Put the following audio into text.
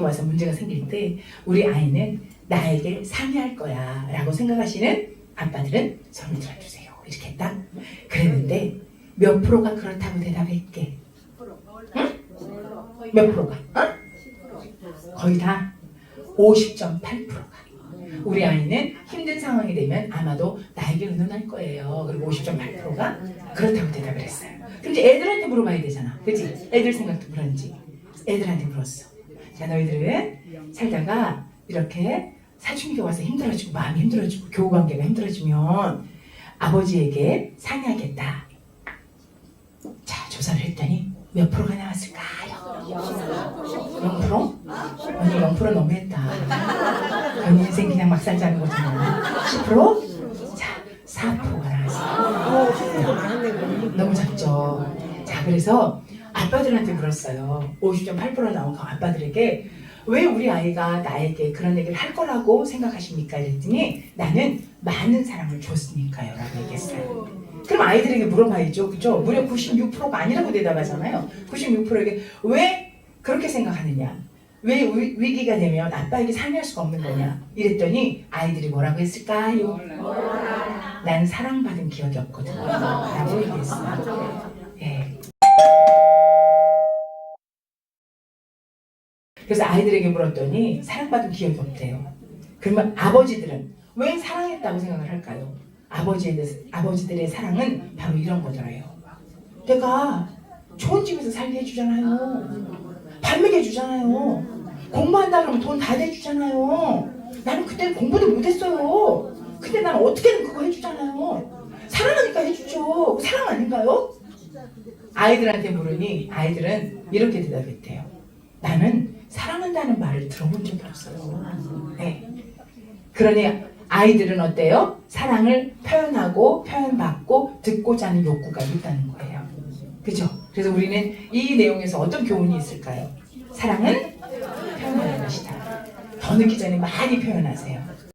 와서 문제가 생길 때 우리 아이는 나에게 상의할 거야 라고 생각하시는 아빠들은 손을 들어주세요. 이렇게 딱 그랬는데 몇 프로가 그렇다고 대답했게? 몇 프로가? 어? 거의 다 50.8%가 우리 아이는 힘든 상황이 되면 아마도 나에게 의논할 거예요. 그리고 50.8%가 그렇다고 대답을 했어요. 이제 애들한테 물어봐야 되잖아. 그치? 애들 생각도 그런지. 애들한테 물었어. 자, 너희들은 살다가 이렇게 사춘기가 와서 힘들어지고 마음이 힘들어지고 교우 관계가 힘들어지면 아버지에게 상의하겠다. 자, 조사를 했더니 몇 프로가 나왔을까요? 0%? 언니 0% 너무했다. 언니 인생 그냥 막 살자는 거잖아. 10%? 자, 4%가 나왔어요. 너무 작죠. 자, 그래서 아빠들한테 물었어요. 50.8% 나온 그 아빠들에게 왜 우리 아이가 나에게 그런 얘기를 할 거라고 생각하십니까? 이랬더니 나는 많은 사랑을 줬으니까요. 라고 얘기했어요. 그럼 아이들에게 물어봐야죠. 그죠? 무려 96%가 아니라고 대답하잖아요. 96%에게 왜 그렇게 생각하느냐? 왜 위- 위기가 되면 아빠에게 상의할 수가 없는 거냐? 이랬더니 아이들이 뭐라고 했을까요? 난 사랑받은 기억이 없거든. 라고 얘기했어요. 예. 그래서 아이들에게 물었더니 사랑받은 기억이 없대요. 그러면 아버지들은 왜 사랑했다고 생각을 할까요? 아버지에 대해서, 아버지들의 사랑은 바로 이런 거잖아요. 내가 좋은 집에서 살게 해주잖아요. 밥 먹여주잖아요. 공부한다 그러면 돈다 내주잖아요. 나는 그때는 공부도 못했어요. 근데 난 어떻게든 그거 해주잖아요. 사랑하니까 해주죠. 사랑 아닌가요? 아이들한테 물으니 아이들은 이렇게 대답했대요. 나는 사랑한다는 말을 들어본 적이 없어요. 네. 그러니 아이들은 어때요? 사랑을 표현하고 표현받고 듣고자 하는 욕구가 있다는 거예요. 그죠? 그래서 우리는 이 내용에서 어떤 교훈이 있을까요? 사랑은 표현하는 것이다. 더 늦기 전에 많이 표현하세요.